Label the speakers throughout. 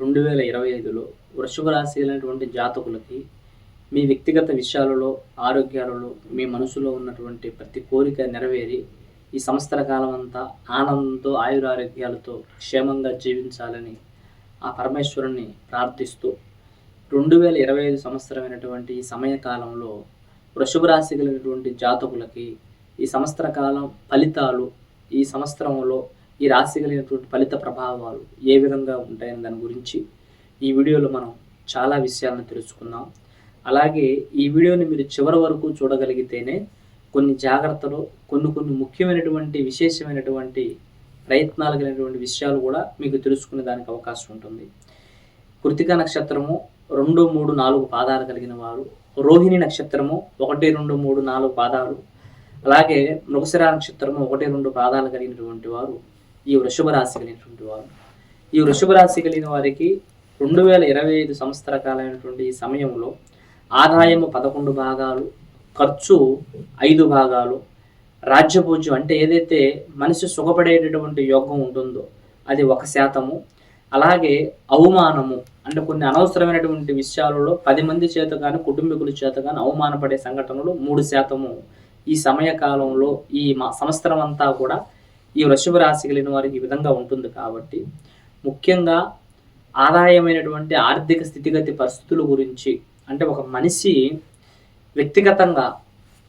Speaker 1: రెండు వేల ఇరవై ఐదులో వృషభ రాశి అయినటువంటి జాతకులకి మీ వ్యక్తిగత విషయాలలో ఆరోగ్యాలలో మీ మనసులో ఉన్నటువంటి ప్రతి కోరిక నెరవేరి ఈ సంవత్సర కాలం అంతా ఆనందంతో ఆయురారోగ్యాలతో క్షేమంగా జీవించాలని ఆ పరమేశ్వరుని ప్రార్థిస్తూ రెండు వేల ఇరవై ఐదు సంవత్సరమైనటువంటి ఈ సమయకాలంలో వృషభ రాశి కలిగినటువంటి జాతకులకి ఈ సంవత్సర కాలం ఫలితాలు ఈ సంవత్సరంలో ఈ రాశి కలిగినటువంటి ఫలిత ప్రభావాలు ఏ విధంగా ఉంటాయని దాని గురించి ఈ వీడియోలో మనం చాలా విషయాలను తెలుసుకుందాం. అలాగే ఈ వీడియోని మీరు చివరి వరకు చూడగలిగితేనే కొన్ని జాగ్రత్తలు కొన్ని కొన్ని ముఖ్యమైనటువంటి విశేషమైనటువంటి ప్రయత్నాలు కలిగినటువంటి విషయాలు కూడా మీకు తెలుసుకునే దానికి అవకాశం ఉంటుంది. కృతిక నక్షత్రము రెండు మూడు నాలుగు పాదాలు కలిగిన వారు. రోహిణి నక్షత్రము ఒకటి రెండు మూడు నాలుగు పాదాలు. అలాగే మృగశిర నక్షత్రము ఒకటి రెండు పాదాలు కలిగినటువంటి వారు. ఈ వృషభ రాశి కలిగినటువంటి వారు. ఈ వృషభ రాశి కలిగిన వారికి రెండు వేల ఇరవై ఐదు సంవత్సర కాలమైనటువంటి ఈ సమయంలో ఆదాయము పదకొండు భాగాలు ఖర్చు ఐదు భాగాలు రాజ్యపూజ్యం అంటే ఏదైతే మనిషి సుఖపడేటటువంటి యోగం ఉంటుందో అది ఒక శాతము. అలాగే అవమానము అంటే కొన్ని అనవసరమైనటువంటి విషయాలలో పది మంది చేత కానీ కుటుంబీకుల చేత కానీ అవమానపడే సంఘటనలు మూడు శాతము. ఈ సమయకాలంలో ఈ మా సంవత్సరం అంతా కూడా ఈ వృషభ రాశి కలిగిన వారికి ఈ విధంగా ఉంటుంది కాబట్టి ముఖ్యంగా ఆదాయమైనటువంటి ఆర్థిక స్థితిగతి పరిస్థితుల గురించి అంటే ఒక మనిషి వ్యక్తిగతంగా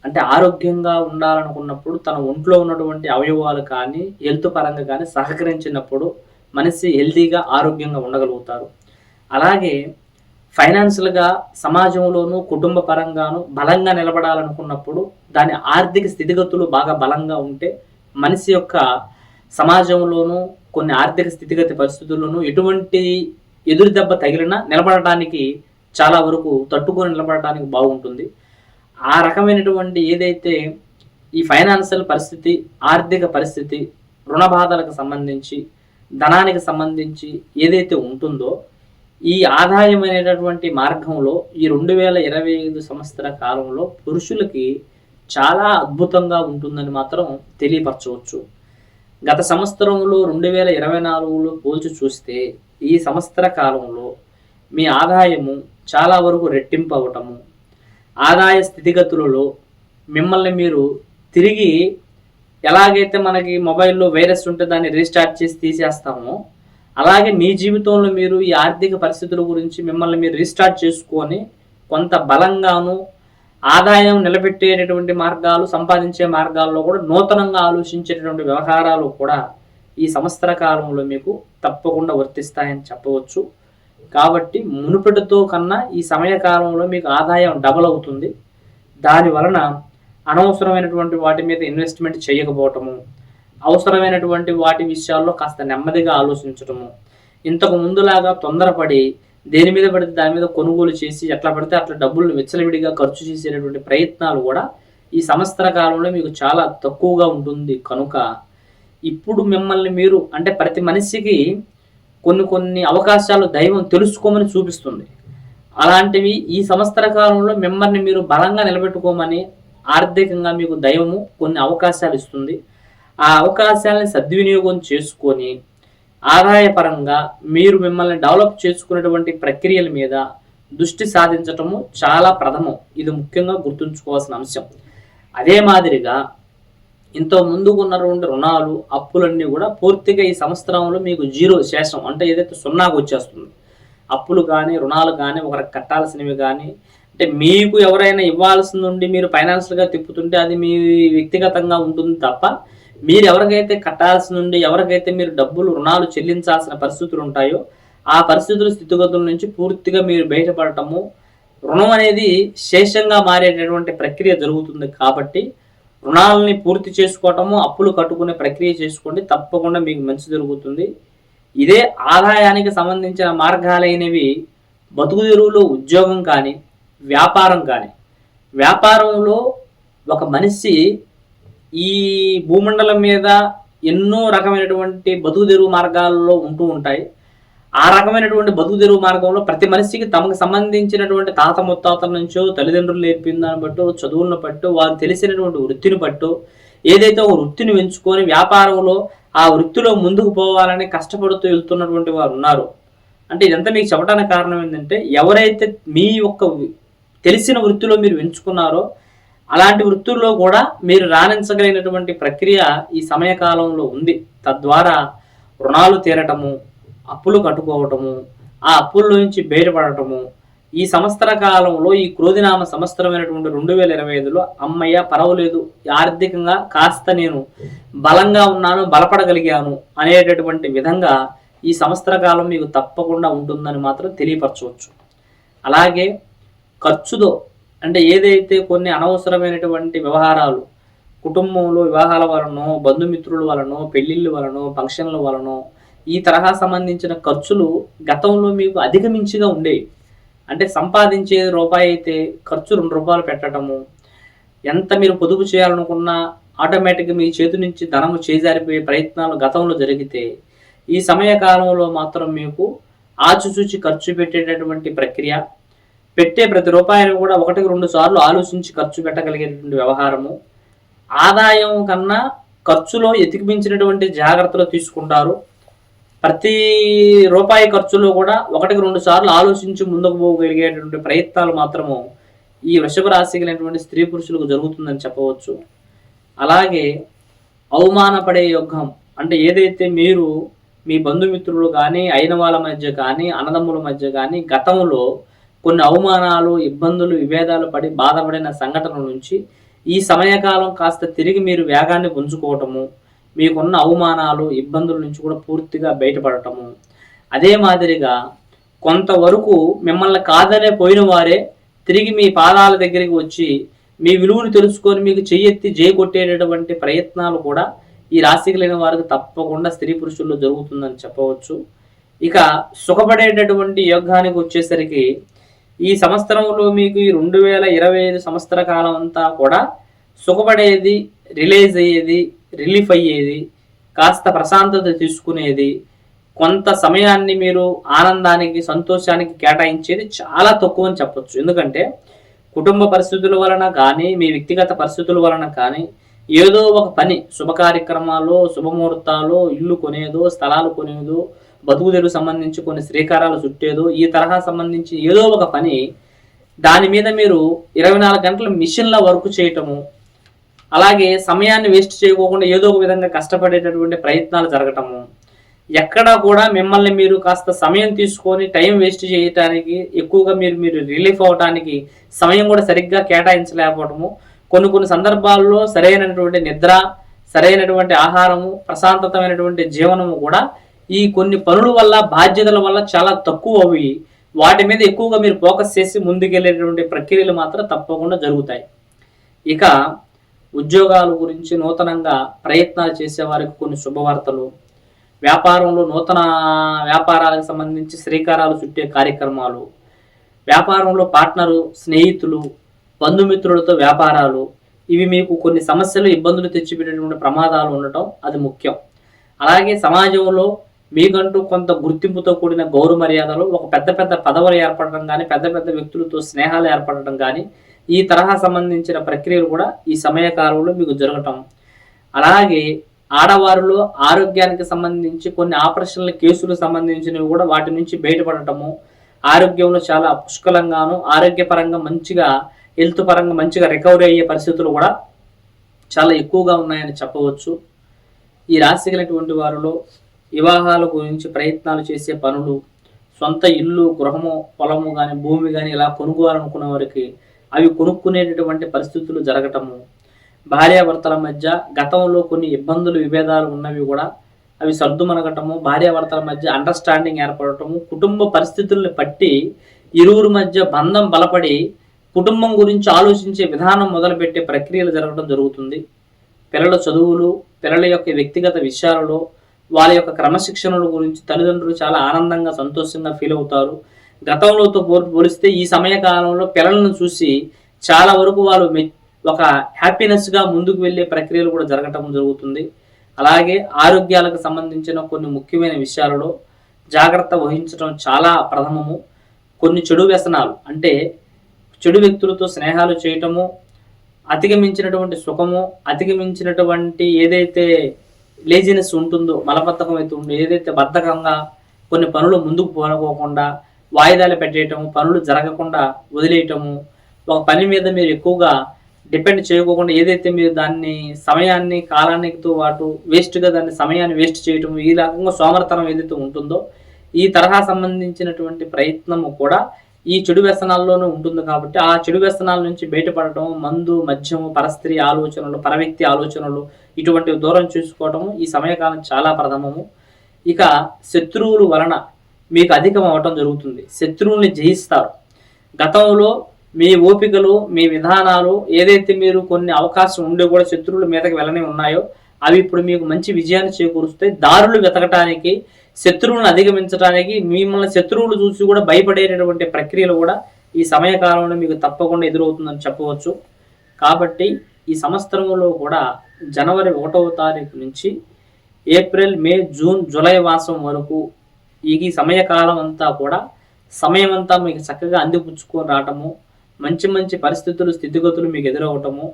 Speaker 1: అంటే ఆరోగ్యంగా ఉండాలనుకున్నప్పుడు తన ఒంట్లో ఉన్నటువంటి అవయవాలు కానీ హెల్త్ పరంగా కానీ సహకరించినప్పుడు మనిషి హెల్తీగా ఆరోగ్యంగా ఉండగలుగుతారు. అలాగే ఫైనాన్షియల్గా సమాజంలోనూ కుటుంబ పరంగాను బలంగా నిలబడాలనుకున్నప్పుడు దాని ఆర్థిక స్థితిగతులు బాగా బలంగా ఉంటే మనిషి యొక్క సమాజంలోనూ కొన్ని ఆర్థిక స్థితిగతి పరిస్థితుల్లోనూ ఎటువంటి ఎదురు దెబ్బ తగిలినా నిలబడటానికి చాలా వరకు తట్టుకొని నిలబడటానికి బాగుంటుంది. ఆ రకమైనటువంటి ఏదైతే ఈ ఫైనాన్షియల్ పరిస్థితి ఆర్థిక పరిస్థితి రుణ బాధలకు సంబంధించి ధనానికి సంబంధించి ఏదైతే ఉంటుందో ఈ ఆదాయం అనేటటువంటి మార్గంలో ఈ రెండు వేల ఇరవై ఐదు సంవత్సర కాలంలో పురుషులకి చాలా అద్భుతంగా ఉంటుందని మాత్రం తెలియపరచవచ్చు. గత సంవత్సరంలో రెండు వేల ఇరవై నాలుగులో పోల్చి చూస్తే ఈ సంవత్సర కాలంలో మీ ఆదాయము చాలా వరకు రెట్టింపు అవటము ఆదాయ స్థితిగతులలో మిమ్మల్ని మీరు తిరిగి ఎలాగైతే మనకి మొబైల్లో వైరస్ ఉంటే దాన్ని రీస్టార్ట్ చేసి తీసేస్తామో అలాగే మీ జీవితంలో మీరు ఈ ఆర్థిక పరిస్థితుల గురించి మిమ్మల్ని మీరు రీస్టార్ట్ చేసుకొని కొంత బలంగాను ఆదాయం నిలబెట్టేటటువంటి మార్గాలు సంపాదించే మార్గాల్లో కూడా నూతనంగా ఆలోచించేటటువంటి వ్యవహారాలు కూడా ఈ సంవత్సర కాలంలో మీకు తప్పకుండా వర్తిస్తాయని చెప్పవచ్చు. కాబట్టి మునుపటితో కన్నా ఈ సమయ కాలంలో మీకు ఆదాయం డబల్ అవుతుంది. దాని వలన అనవసరమైనటువంటి వాటి మీద ఇన్వెస్ట్మెంట్ చేయకపోవటము అవసరమైనటువంటి వాటి విషయాల్లో కాస్త నెమ్మదిగా ఆలోచించటము ఇంతకు ముందులాగా తొందరపడి దేని మీద పడితే దాని మీద కొనుగోలు చేసి ఎట్లా పడితే అట్లా డబ్బులు విచ్చలవిడిగా ఖర్చు చేసేటటువంటి ప్రయత్నాలు కూడా ఈ సంవత్సర కాలంలో మీకు చాలా తక్కువగా ఉంటుంది. కనుక ఇప్పుడు మిమ్మల్ని మీరు అంటే ప్రతి మనిషికి కొన్ని కొన్ని అవకాశాలు దైవం తెలుసుకోమని చూపిస్తుంది. అలాంటివి ఈ సంవత్సర కాలంలో మిమ్మల్ని మీరు బలంగా నిలబెట్టుకోమని ఆర్థికంగా మీకు దైవము కొన్ని అవకాశాలు ఇస్తుంది. ఆ అవకాశాలని సద్వినియోగం చేసుకొని ఆదాయపరంగా మీరు మిమ్మల్ని డెవలప్ చేసుకునేటువంటి ప్రక్రియల మీద దృష్టి సాధించటము చాలా ప్రథమం. ఇది ముఖ్యంగా గుర్తుంచుకోవాల్సిన అంశం. అదే మాదిరిగా ఇంత ముందుకు ఉన్నటువంటి రుణాలు అప్పులన్నీ కూడా పూర్తిగా ఈ సంవత్సరంలో మీకు జీరో శేషం అంటే ఏదైతే సున్నాకు వచ్చేస్తుంది. అప్పులు కానీ రుణాలు కానీ ఒకరికి కట్టాల్సినవి కానీ అంటే మీకు ఎవరైనా ఇవ్వాల్సింది ఉండి మీరు ఫైనాన్షియల్గా తిప్పుతుంటే అది మీ వ్యక్తిగతంగా ఉంటుంది తప్ప మీరు ఎవరికైతే కట్టాల్సి నుండి ఎవరికైతే మీరు డబ్బులు రుణాలు చెల్లించాల్సిన పరిస్థితులు ఉంటాయో ఆ పరిస్థితుల స్థితిగతుల నుంచి పూర్తిగా మీరు బయటపడటము రుణం అనేది శేషంగా మారేటటువంటి ప్రక్రియ జరుగుతుంది కాబట్టి రుణాలని పూర్తి చేసుకోవటము అప్పులు కట్టుకునే ప్రక్రియ చేసుకోండి తప్పకుండా మీకు మంచి జరుగుతుంది. ఇదే ఆదాయానికి సంబంధించిన మార్గాలైనవి బతుకు తెరువులో ఉద్యోగం కానీ వ్యాపారం కానీ. వ్యాపారంలో ఒక మనిషి ఈ భూమండలం మీద ఎన్నో రకమైనటువంటి బతుకు తెరువు మార్గాల్లో ఉంటూ ఉంటాయి. ఆ రకమైనటువంటి బతుకు తెరువు మార్గంలో ప్రతి మనిషికి తమకు సంబంధించినటువంటి తాత ముత్తాతల నుంచో తల్లిదండ్రులు నేర్పిన దాన్ని బట్టో చదువులను బట్టు వారు తెలిసినటువంటి వృత్తిని బట్టు ఏదైతే ఒక వృత్తిని ఎంచుకొని వ్యాపారంలో ఆ వృత్తిలో ముందుకు పోవాలని కష్టపడుతూ వెళ్తున్నటువంటి వారు ఉన్నారు. అంటే ఇదంతా మీకు చెప్పడానికి కారణం ఏంటంటే ఎవరైతే మీ యొక్క తెలిసిన వృత్తిలో మీరు ఎంచుకున్నారో అలాంటి వృత్తుల్లో కూడా మీరు రాణించగలిగినటువంటి ప్రక్రియ ఈ సమయకాలంలో ఉంది. తద్వారా రుణాలు తీరటము అప్పులు కట్టుకోవటము ఆ అప్పుల నుంచి బయటపడటము ఈ సంవత్సర కాలంలో ఈ క్రోధినామ సంవత్సరమైనటువంటి రెండు వేల ఇరవై ఐదులో అమ్మయ్య పర్వాలేదు ఆర్థికంగా కాస్త నేను బలంగా ఉన్నాను బలపడగలిగాను అనేటటువంటి విధంగా ఈ సంవత్సర కాలం మీకు తప్పకుండా ఉంటుందని మాత్రం తెలియపరచవచ్చు. అలాగే ఖర్చుతో అంటే ఏదైతే కొన్ని అనవసరమైనటువంటి వ్యవహారాలు కుటుంబంలో వివాహాల వలనో బంధుమిత్రుల వలనో పెళ్ళిళ్ళ వలనో ఫంక్షన్ల వలనో ఈ తరహా సంబంధించిన ఖర్చులు గతంలో మీకు అధిగమించిగా ఉండేవి. అంటే సంపాదించే రూపాయి అయితే ఖర్చు రెండు రూపాయలు పెట్టడము ఎంత మీరు పొదుపు చేయాలనుకున్నా ఆటోమేటిక్గా మీ చేతి నుంచి ధనము చేజారిపోయే ప్రయత్నాలు గతంలో జరిగితే ఈ సమయ కాలంలో మాత్రం మీకు ఆచిచూచి ఖర్చు పెట్టేటటువంటి ప్రక్రియ పెట్టే ప్రతి రూపాయిని కూడా ఒకటికి రెండు సార్లు ఆలోచించి ఖర్చు పెట్టగలిగేటువంటి వ్యవహారము. ఆదాయం కన్నా ఖర్చులో ఎతికిమించినటువంటి జాగ్రత్తలు తీసుకుంటారు. ప్రతి రూపాయి ఖర్చులో కూడా ఒకటికి రెండు సార్లు ఆలోచించి ముందుకు పోగలిగేటువంటి ప్రయత్నాలు మాత్రము ఈ వృషభ రాశి కలిగినటువంటి స్త్రీ పురుషులకు జరుగుతుందని చెప్పవచ్చు. అలాగే అవమానపడే యోగం అంటే ఏదైతే మీరు మీ బంధుమిత్రులు కానీ అయిన వాళ్ళ మధ్య కానీ అన్నదమ్ముల మధ్య కానీ గతంలో కొన్ని అవమానాలు ఇబ్బందులు విభేదాలు పడి బాధపడిన సంఘటనల నుంచి ఈ సమయకాలం కాస్త తిరిగి మీరు వేగాన్ని పుంజుకోవటము మీకున్న అవమానాలు ఇబ్బందుల నుంచి కూడా పూర్తిగా బయటపడటము. అదే మాదిరిగా కొంతవరకు మిమ్మల్ని కాదనే పోయిన వారే తిరిగి మీ పాదాల దగ్గరికి వచ్చి మీ విలువను తెలుసుకొని మీకు చెయ్యెత్తి జయగొట్టేటటువంటి ప్రయత్నాలు కూడా ఈ రాశికి లేని వారికి తప్పకుండా స్త్రీ పురుషుల్లో జరుగుతుందని చెప్పవచ్చు. ఇక సుఖపడేటటువంటి యోగానికి వచ్చేసరికి ఈ సంవత్సరంలో మీకు ఈ రెండు వేల ఇరవై ఐదు సంవత్సర కాలం అంతా కూడా సుఖపడేది రిలీజ్ అయ్యేది రిలీఫ్ అయ్యేది కాస్త ప్రశాంతత తీసుకునేది కొంత సమయాన్ని మీరు ఆనందానికి సంతోషానికి కేటాయించేది చాలా తక్కువ అని చెప్పొచ్చు. ఎందుకంటే కుటుంబ పరిస్థితుల వలన కానీ మీ వ్యక్తిగత పరిస్థితుల వలన కానీ ఏదో ఒక పని శుభ కార్యక్రమాలు శుభముహూర్తాలు ఇల్లు కొనేదో స్థలాలు కొనేదో బతుకు తెరువు సంబంధించి కొన్ని శ్రీకారాలు చుట్టేదో ఈ తరహా సంబంధించి ఏదో ఒక పని దాని మీద మీరు ఇరవై నాలుగు గంటల మిషన్ల వర్క్ చేయటము అలాగే సమయాన్ని వేస్ట్ చేయకోకుండా ఏదో ఒక విధంగా కష్టపడేటటువంటి ప్రయత్నాలు జరగటము ఎక్కడా కూడా మిమ్మల్ని మీరు కాస్త సమయం తీసుకొని టైం వేస్ట్ చేయటానికి ఎక్కువగా మీరు మీరు రిలీఫ్ అవడానికి సమయం కూడా సరిగ్గా కేటాయించలేకపోవటము. కొన్ని కొన్ని సందర్భాల్లో సరైనటువంటి నిద్ర సరైనటువంటి ఆహారము ప్రశాంతతమైనటువంటి జీవనము కూడా ఈ కొన్ని పనుల వల్ల బాధ్యతల వల్ల చాలా తక్కువ అవి. వాటి మీద ఎక్కువగా మీరు ఫోకస్ చేసి ముందుకెళ్ళేటువంటి ప్రక్రియలు మాత్రం తప్పకుండా జరుగుతాయి. ఇక ఉద్యోగాల గురించి నూతనంగా ప్రయత్నాలు చేసే వారికి కొన్ని శుభవార్తలు. వ్యాపారంలో నూతన వ్యాపారాలకు సంబంధించి శ్రీకారాలు చుట్టే కార్యక్రమాలు. వ్యాపారంలో పార్ట్నరు స్నేహితులు బంధుమిత్రులతో వ్యాపారాలు. ఇవి మీకు కొన్ని సమస్యలు ఇబ్బందులు తెచ్చిపెట్టేటువంటి ప్రమాదాలు ఉండటం అది ముఖ్యం. అలాగే సమాజంలో మీకంటూ కొంత గుర్తింపుతో కూడిన గౌరవ మర్యాదలు ఒక పెద్ద పెద్ద పదవులు ఏర్పడటం కానీ పెద్ద పెద్ద వ్యక్తులతో స్నేహాలు ఏర్పడటం కానీ ఈ తరహా సంబంధించిన ప్రక్రియలు కూడా ఈ సమయకాలంలో మీకు జరగటం. అలాగే ఆడవారిలో ఆరోగ్యానికి సంబంధించి కొన్ని ఆపరేషన్ల కేసులు సంబంధించినవి కూడా వాటి నుంచి బయటపడటము ఆరోగ్యంలో చాలా పుష్కలంగాను ఆరోగ్యపరంగా మంచిగా హెల్త్ పరంగా మంచిగా రికవరీ అయ్యే పరిస్థితులు కూడా చాలా ఎక్కువగా ఉన్నాయని చెప్పవచ్చు. ఈ రాశి కలిగినటువంటి వారిలో వివాహాల గురించి ప్రయత్నాలు చేసే పనులు సొంత ఇల్లు గృహము పొలము కానీ భూమి కానీ ఇలా కొనుక్కోవాలనుకున్న వారికి అవి కొనుక్కునేటటువంటి పరిస్థితులు జరగటము. భార్యాభర్తల మధ్య గతంలో కొన్ని ఇబ్బందులు విభేదాలు ఉన్నవి కూడా అవి సర్దుమనగటము భార్యాభర్తల మధ్య అండర్స్టాండింగ్ ఏర్పడటము కుటుంబ పరిస్థితుల్ని బట్టి ఇరువురి మధ్య బంధం బలపడి కుటుంబం గురించి ఆలోచించే విధానం మొదలుపెట్టే ప్రక్రియలు జరగడం జరుగుతుంది. పిల్లల చదువులు పిల్లల యొక్క వ్యక్తిగత విషయాలలో వాళ్ళ యొక్క క్రమశిక్షణల గురించి తల్లిదండ్రులు చాలా ఆనందంగా సంతోషంగా ఫీల్ అవుతారు. గతంలోతో పోలిస్తే ఈ సమయ కాలంలో పిల్లలను చూసి చాలా వరకు వాళ్ళు ఒక హ్యాపీనెస్గా ముందుకు వెళ్ళే ప్రక్రియలు కూడా జరగటం జరుగుతుంది. అలాగే ఆరోగ్యాలకు సంబంధించిన కొన్ని ముఖ్యమైన విషయాలలో జాగ్రత్త వహించడం చాలా ప్రథమము. కొన్ని చెడు వ్యసనాలు అంటే చెడు వ్యక్తులతో స్నేహాలు చేయటము అతిగమించినటువంటి సుఖము అధిగమించినటువంటి ఏదైతే లేజినెస్ ఉంటుందో మలబద్ధకం అయితే ఉందో ఏదైతే బద్ధకంగా కొన్ని పనులు ముందుకు పోనుకోకుండా వాయిదాలు పెట్టేయటము పనులు జరగకుండా వదిలేయటము ఒక పని మీద మీరు ఎక్కువగా డిపెండ్ చేయకోకుండా ఏదైతే మీరు దాన్ని సమయాన్ని కాలానికితో పాటు వేస్ట్గా దాన్ని సమయాన్ని వేస్ట్ చేయటం ఈ రకంగా సోమరతనం ఏదైతే ఉంటుందో ఈ తరహా సంబంధించినటువంటి ప్రయత్నము కూడా ఈ చెడు వ్యసనాల్లోనే ఉంటుంది కాబట్టి ఆ చెడు వ్యసనాల నుంచి బయటపడటం మందు మద్యము పరస్త్రీ ఆలోచనలు పరవ్యక్తి ఆలోచనలు ఇటువంటి దూరం చూసుకోవటము ఈ సమయకాలం చాలా ప్రథమము. ఇక శత్రువుల వలన మీకు అధికం అవటం జరుగుతుంది. శత్రువుల్ని జయిస్తారు. గతంలో మీ ఓపికలు మీ విధానాలు ఏదైతే మీరు కొన్ని అవకాశం ఉండి కూడా శత్రువుల మీదకి వెళ్ళని ఉన్నాయో అవి ఇప్పుడు మీకు మంచి విజయాన్ని చేకూరుస్తాయి. దారులు వెతకటానికి శత్రువులను అధిగమించడానికి మిమ్మల్ని శత్రువులు చూసి కూడా భయపడేటటువంటి ప్రక్రియలు కూడా ఈ సమయకాలంలో మీకు తప్పకుండా ఎదురవుతుందని చెప్పవచ్చు. కాబట్టి ఈ సంవత్సరంలో కూడా జనవరి ఒకటవ తారీఖు నుంచి ఏప్రిల్ మే జూన్ జూలై మాసం వరకు ఈ సమయకాలం అంతా కూడా సమయం అంతా మీకు చక్కగా అందిపుచ్చుకొని రావటము మంచి మంచి పరిస్థితులు స్థితిగతులు మీకు ఎదురవటము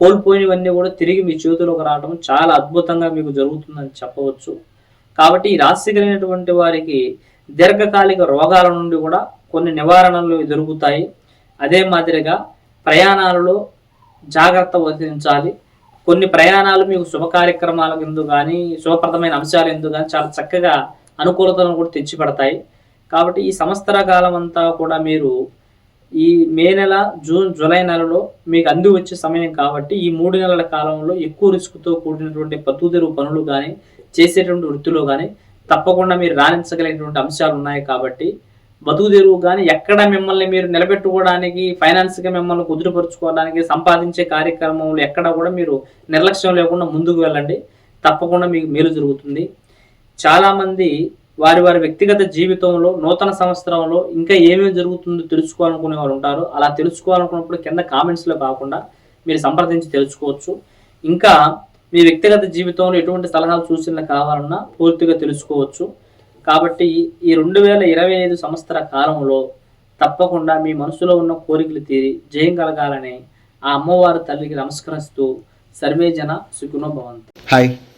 Speaker 1: కోల్పోయినవన్నీ కూడా తిరిగి మీ చేతిలోకి రావటం చాలా అద్భుతంగా మీకు జరుగుతుందని చెప్పవచ్చు. కాబట్టి ఈ రాశి కలిగినటువంటి వారికి దీర్ఘకాలిక రోగాల నుండి కూడా కొన్ని నివారణలు దొరుకుతాయి. అదే మాదిరిగా ప్రయాణాలలో జాగ్రత్త వహించాలి. కొన్ని ప్రయాణాలు మీకు శుభ కార్యక్రమాల ఎందు కానీ శుభప్రదమైన అంశాలు ఎందు కానీ చాలా చక్కగా అనుకూలతలను కూడా తెచ్చిపెడతాయి. కాబట్టి ఈ సంవత్సర కాలం అంతా కూడా మీరు ఈ మే నెల జూన్ జూలై నెలలో మీకు అంది వచ్చే సమయం కాబట్టి ఈ మూడు నెలల కాలంలో ఎక్కువ రిస్క్తో కూడినటువంటి పత్తుదెరువు పనులు కానీ చేసేటువంటి వృత్తిలో కానీ తప్పకుండా మీరు రాణించగలిగినటువంటి అంశాలు ఉన్నాయి కాబట్టి బతుకు తెరువు కానీ ఎక్కడ మిమ్మల్ని మీరు నిలబెట్టుకోవడానికి ఫైనాన్స్గా మిమ్మల్ని కుదురుపరుచుకోవడానికి సంపాదించే కార్యక్రమంలో ఎక్కడ కూడా మీరు నిర్లక్ష్యం లేకుండా ముందుకు వెళ్ళండి. తప్పకుండా మీకు మేలు జరుగుతుంది. చాలామంది వారి వారి వ్యక్తిగత జీవితంలో నూతన సంవత్సరంలో ఇంకా ఏమేమి జరుగుతుందో తెలుసుకోవాలనుకునే వాళ్ళు ఉంటారు. అలా తెలుసుకోవాలనుకున్నప్పుడు కింద కామెంట్స్లో కాకుండా మీరు సంప్రదించి తెలుసుకోవచ్చు. ఇంకా మీ వ్యక్తిగత జీవితంలో ఎటువంటి సలహాలు సూచనలు కావాలన్నా పూర్తిగా తెలుసుకోవచ్చు. కాబట్టి ఈ రెండు వేల ఇరవై ఐదు సంవత్సర కాలంలో తప్పకుండా మీ మనసులో ఉన్న కోరికలు తీరి జయం కలగాలని ఆ అమ్మవారి తల్లికి నమస్కరిస్తూ సర్వేజన సుఖునో సుఖినో భవంతు.
Speaker 2: హాయ్